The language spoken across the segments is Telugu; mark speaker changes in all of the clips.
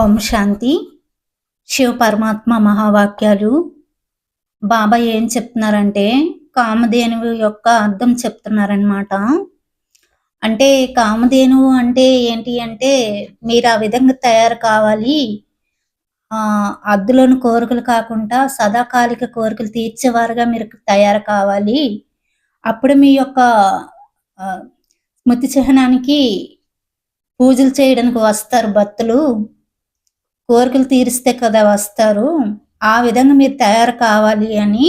Speaker 1: ఓం శాంతి. శివ పరమాత్మ మహావాక్యాలు. బాబా ఏం చెప్తున్నారంటే కామధేనువు యొక్క అర్థం చెప్తున్నారనమాట అంటే కామధేనువు అంటే ఏంటి అంటే మీరు ఆ విధంగా తయారు కావాలి. అద్దులోని కోరికలు కాకుండా సదాకాలిక కోరికలు తీర్చేవారుగా మీరు తయారు కావాలి. అప్పుడు మీ యొక్క స్మృతి చిహ్నానికి పూజలు చేయడానికి వస్తారు భక్తులు. కోరికలు తీరిస్తే కదా వస్తారు. ఆ విధంగా మీరు తయారు కావాలి అని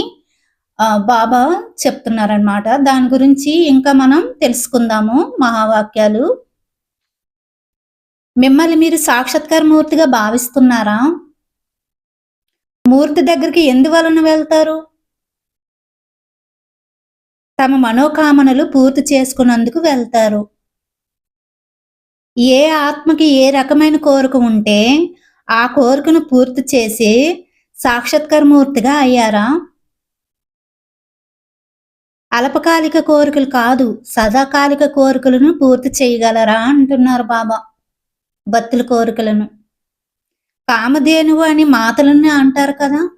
Speaker 1: బాబా చెప్తున్నారనమాట దాని గురించి ఇంకా మనం తెలుసుకుందాము మహావాక్యాలు. మిమ్మల్ని మీరు సాక్షాత్కార మూర్తిగా భావిస్తున్నారా? మూర్తి దగ్గరికి ఎందువలన వెళ్తారు? తమ మనోకామనలు పూర్తి చేసుకున్నందుకు వెళ్తారు. ఏ ఆత్మకి ఏ రకమైన కోరిక ఉంటే ఆ కోరికను పూర్తి చేసి సాక్షాత్కారమూర్తిగా అయ్యారా? అల్పకాలిక కోరికలు కాదు సదాకాలిక కోరికలను పూర్తి చేయగలరా అంటున్నారు బాబా భక్తుల కోరికలను. కామధేనువు అని మాతలన్నీ అంటారు కదా.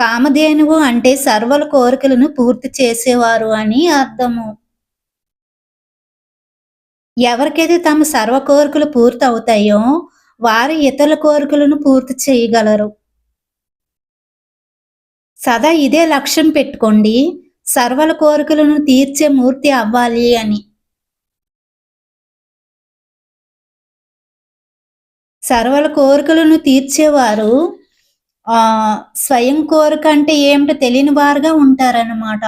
Speaker 1: కామధేనువు అంటే సర్వల కోరికలను పూర్తి చేసేవారు అని అర్థము. ఎవరికైతే తమ సర్వ కోరికలు పూర్తి అవుతాయో వారు ఇతరుల కోరికలను పూర్తి చేయగలరు. సదా ఇదే లక్ష్యం పెట్టుకోండి. సర్వల కోరికలను తీర్చే మూర్తి అవ్వాలి అని. సర్వల కోరికలను తీర్చేవారు ఆ స్వయం కోరిక అంటే ఏమిటో తెలియని వారుగా ఉంటారన్నమాట.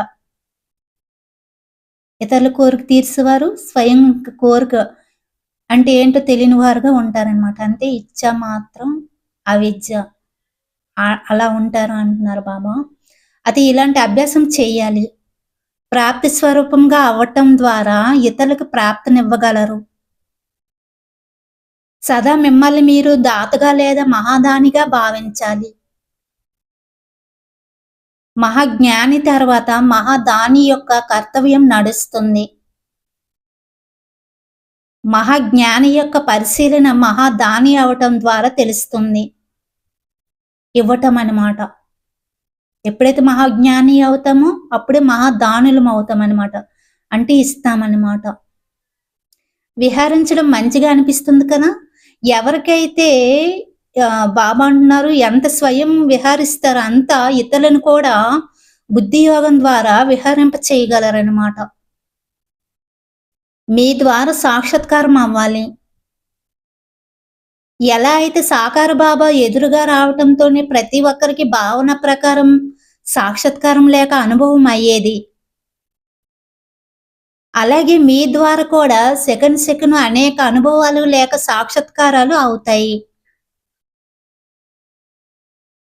Speaker 1: ఇతరుల కోరిక తీర్చేవారు స్వయం కోరిక అంటే ఏంటో తెలియని వారుగా ఉంటారనమాట అంతే ఇచ్చ మాత్రం అవిద్య. అలా ఉంటారు అంటున్నారు బాబా. అది ఇలాంటి అభ్యాసం చేయాలి. ప్రాప్తి స్వరూపంగా అవ్వటం ద్వారా ఇతరులకు ప్రాప్తినివ్వగలరు. సదా మిమ్మల్ని మీరు దాతగా లేదా మహాదానిగా భావించాలి. మహాజ్ఞాని తర్వాత మహాదాని యొక్క కర్తవ్యం నడుస్తుంది. మహాజ్ఞాని యొక్క పరిశీలన మహాదాని అవటం ద్వారా తెలుస్తుంది. ఇవ్వటం అనమాట ఎప్పుడైతే మహాజ్ఞాని అవుతామో అప్పుడే మహాదానులం అవుతాం అనమాట అంటే ఇస్తామన్నమాట విహరించడం మంచిగా అనిపిస్తుంది కదా? ఎవరికైతే బాబా అంటున్నారు ఎంత స్వయం విహరిస్తారో అంత ఇతరులను కూడా బుద్ధి యోగం ద్వారా విహరింప చేయగలరనమాట మీ ద్వారా సాక్షాత్కారం అవ్వాలి. ఎలా అయితే సాకార బాబా ఎదురుగా రావటంతోనే ప్రతి ఒక్కరికి భావన ప్రకారం సాక్షాత్కారం లేక అనుభవం అయ్యేది. అలాగే మీ ద్వారా కూడా సెకండ్ సెకండ్ అనేక అనుభవాలు లేక సాక్షాత్కారాలు అవుతాయి.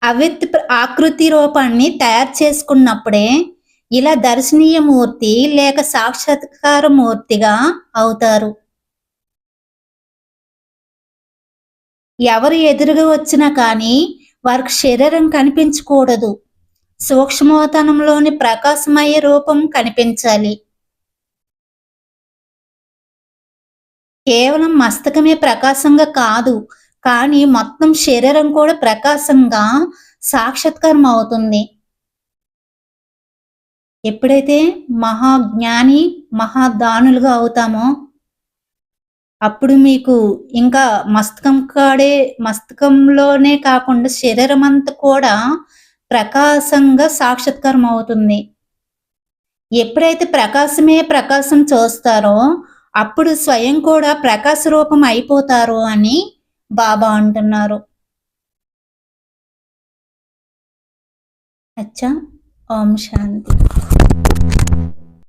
Speaker 1: అవిత్ ఆకృతి రూపాన్ని తయారు చేసుకున్నప్పుడే ఇలా దర్శనీయ మూర్తి లేక సాక్షాత్కార మూర్తిగా అవుతారు. ఎవరు ఎదురుగా వచ్చినా కానీ వారికి శరీరం కనిపించకూడదు. సూక్ష్మతనంలోని ప్రకాశమయ్యే రూపం కనిపించాలి. కేవలం మస్తకమే ప్రకాశంగా కాదు కానీ మొత్తం శరీరం కూడా ప్రకాశంగా సాక్షాత్కారం అవుతుంది. ఎప్పుడైతే మహాజ్ఞాని మహాదానులుగా అవుతామో అప్పుడు మీకు ఇంకా మస్తకం కాడే మస్తకంలోనే కాకుండా శరీరం అంతా కూడా ప్రకాశంగా సాక్షాత్కారం అవుతుంది. ఎప్పుడైతే ప్రకాశమే ప్రకాశం చూస్తారో అప్పుడు స్వయం కూడా ప్రకాశ రూపం అయిపోతారు అని బాబా అంటున్నారు. అచ్చా ఓం శాంతి.